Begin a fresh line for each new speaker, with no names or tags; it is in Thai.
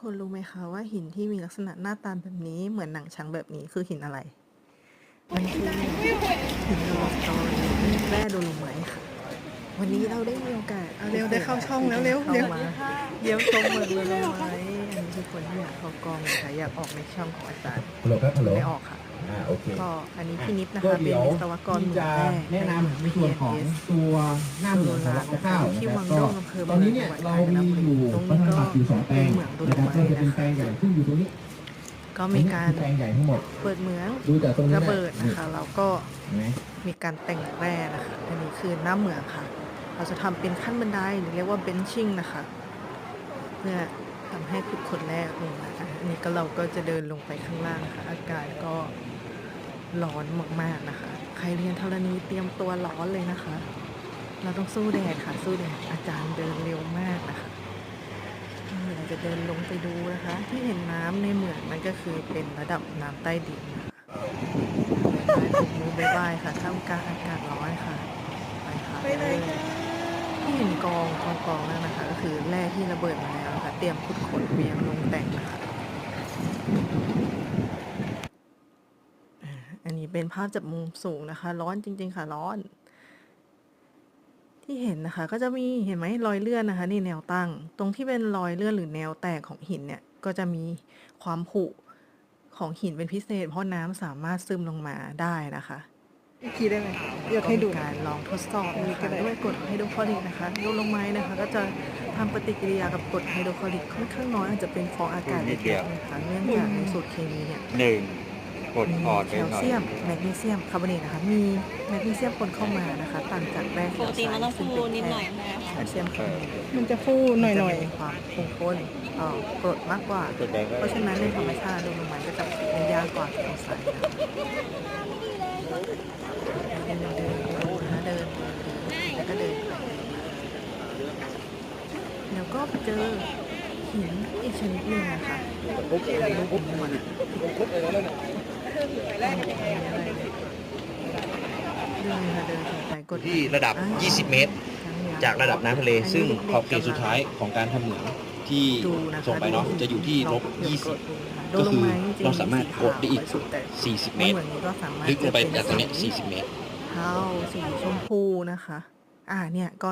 คนรู้ไหมคะว่าหินที่มีลักษณะหน้าตาแบบนี้เหมือนหนังช้างแบบนี้คือหินอะไร มันคือหินโดโลสโตนแร่โดโลไมต์ค่ะ วันนี้เราได้มีโอกาส
เอาเร็วได้เข้าช่องแล้วเร็วเร็ว
ข้ามาเดี๋ยวชมเหมือนโดโลไมต์อันนี้คือคนที่อยากเข้ากองนะคะอยากออกในช่องของอาจารย์
ฮัลโหลครับฮัลโหล
ไม่ออกค่ะ
อ่า โอเค
ก็อันนี้พี่นิดนะ
ก็
คะ เป็น
เดี๋ยว
วิศวกรห
ที่
มู่
จะ
แร่
แนะนำในส่วนของตัวหน้าเหมืองของเราข้าวๆ
ที่
นะค
วั
รับ
ง
ก็
โดงอำเภอ
ตอนนี้เนี่ยเรามีอยู่
ตรง
พั
นี้
ฒนา
ก็
บัตรอยู่สองแปลง
เหมืองโดโล
นะครับ
ไม
ก็
ต์
จะเป็น
นะ
แปล
คะ
งใหญ่ซึ่งอยู่ตรงนี้
ก็มีการ
อันนี้คือแปลงใหญ่ทั้งหมด
เปิดเหมือง
ดูจากตรงนี้
ระเบิดนะคะแล้วก็
เห็นไหม
มีการแต่งแร่นะคะอันนี้คือหน้าเหมืองค่ะ เราจะทำเป็นขั้นบันไดหรือเรียกว่าเบนชิ่งนะคะเพื่อทำให้ขุดคนแรกลงนะคะอันนี้ก็เราก็จะเดินลงไปข้างล่างนะคะอากาศก็ ร้อนมากๆนะคะ ใครเรียนธรณีเตรียมตัวร้อนเลยนะคะ เราต้องสู้แดดค่ะ สู้แดด อาจารย์เดินเร็วมากนะคะเออเราจะเดินลงไปดูนะคะ ที่เห็นน้ำในเหมืองนั่นก็คือเป็นระดับน้ำใต้ดินนะคะบายบายมือบายบายค่ะท่ามกลางอากาศร้อนค่ะ ไปค่ะ
ไปเลยค่ะ
ที่เห็นกองกองกองนั่นนะคะ ก็คือแร่ที่ระเบิดมาแล้วนะคะ เตรียมขุดขนเวียงลงแต่งนะคะ อ่าอันนี้เป็นภาพจากมุมสูงนะคะ ร้อนจริง ๆ ค่ะร้อน ที่เห็นนะคะ ก็จะมีเห็นไหมรอยเลื่อนนะคะ นี่แนวตั้ง ตรงที่เป็นรอยเลื่อนหรือแนวแตกของหินเนี่ยก็จะมีความผุของหินเป็นพิเศษ เพราะน้ำสามารถซึมลงมาได้นะคะ
อีกทีได้ไหมอยากให้ดู
ก็มีการลองทดสอบ
อันนี้
นะ
ก็
คะ
ได้
ด้วยกรดไฮโดรคลอริกนะคะโดลงไม้นะคะ ก็จะทำปฏิกิริยากับกรดไฮโดรคลอริกค่อนข้างน้อยอาจจะเป็นฟองอากาศเล็กๆนะคะเนื่องจากในสูตรเคมีเนี่ย
หนึ่ง กด
มี
อ่อนไป
แคล
หน่อย
เซียมแมกนีเซียมคาร์บอเนตนะคะมีแมกนีเซียมปนเข้ามานะคะต่างจากแร่แค
ป
ล
ก
ไซ
ติมันต้อง
ด์ซึ่ง
ฟู
เป็น
นิดหน่อย
แค่
ใช่ไหม
แคลเซียมคาร์บอเนต
มันจะฟูหน่อยหน่อย
มัจะมีความคงทนต่อกรดมากกว่า
ตัวแดงก็
เพราะฉะนั้นในธรรมชาติโดลไม้ก็จะผลิตได้ยากกว่าแคลไซด์นะคะเดินเดินดูนะคะเดินเดินเดินแล้วก็เดินไปแล้วก็ไปเจอหินอีกชนิดหนึ่งนะคะรูปมันเดินค่ะเดินไปกด
ที่ระดับ 20 เมตร จากระดับน้ำทะเล ซึ่งขอบเขตสุดท้ายของการทำเหมืองที่
ดูนะคะ
ส่งไปเนาะจะอยู่ที่ลบ
โด
ก็
ล
คือ
ไม้จงๆ
เราสามารถกดได้อีก
สุแต่
20เมตร
เหมือนนี้ก็สามารถ
ลึกลงไป
จะ
จากตรงเนี้ย
สี
40 เมตร
เทาสีชมพูนะคะ อ่าเนี่ยก็